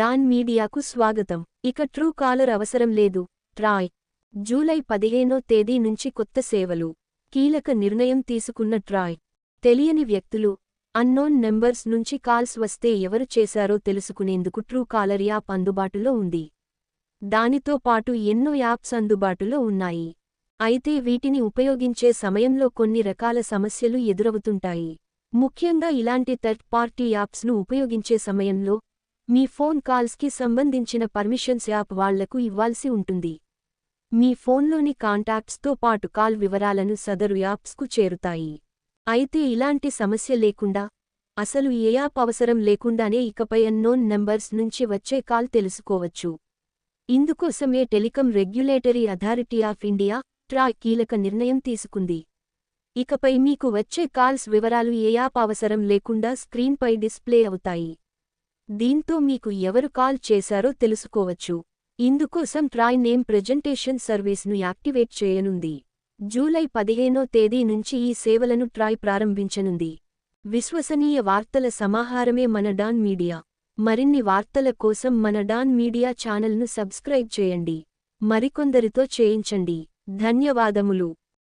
Don మీడియాకు స్వాగతం. ఇక ట్రూ కాలర్ అవసరం లేదు. ట్రాయ్ జూలై పదిహేనో తేదీ నుంచి కొత్త సేవలు. కీలక నిర్ణయం తీసుకున్న ట్రాయ్. తెలియని వ్యక్తులు అన్నోన్ నెంబర్స్ నుంచి కాల్స్ వస్తే ఎవరు చేశారో తెలుసుకునేందుకు ట్రూ కాలర్ యాప్ అందుబాటులో ఉంది. దానితో పాటు ఎన్నో యాప్స్ అందుబాటులో ఉన్నాయి. అయితే వీటిని ఉపయోగించే సమయంలో కొన్ని రకాల సమస్యలు ఎదురవుతుంటాయి. ముఖ్యంగా ఇలాంటి థర్డ్ పార్టీ యాప్స్ను ఉపయోగించే సమయంలో మీ ఫోన్ కాల్స్కి సంబంధించిన పర్మిషన్స్ యాప్ వాళ్ళకు ఇవ్వాల్సి ఉంటుంది. మీ ఫోన్లోని కాంటాక్ట్స్తో పాటు కాల్ వివరాలను సదరు యాప్స్కు చేరుతాయి. అయితే ఇలాంటి సమస్య లేకుండా అసలు ఏ యాప్ అవసరం లేకుండానే ఇకపై అన్నోన్ నంబర్స్ నుంచి వచ్చే కాల్ తెలుసుకోవచ్చు. ఇందుకోసమే telecom regulatory authority of India ట్రా కీలక నిర్ణయం తీసుకుంది. ఇకపై మీకు వచ్చే కాల్స్ వివరాలు ఏ యాప్ అవసరం లేకుండా స్క్రీన్పై డిస్ప్లే అవుతాయి. దీంతో మీకు ఎవరు కాల్ చేశారో తెలుసుకోవచ్చు. ఇందుకోసం ట్రాయ్ నేమ్ ప్రెజెంటేషన్ సర్వీస్ను యాక్టివేట్ చేయనుంది. జూలై పదిహేనో తేదీ నుంచి ఈ సేవలను ట్రాయ్ ప్రారంభించనుంది. విశ్వసనీయ వార్తల సమాహారమే మన డాన్ మీడియా. మరిన్ని వార్తల కోసం మన డాన్ మీడియా ఛానల్ను సబ్స్క్రైబ్ చేయండి. మరికొందరితో చేయించండి. ధన్యవాదములు.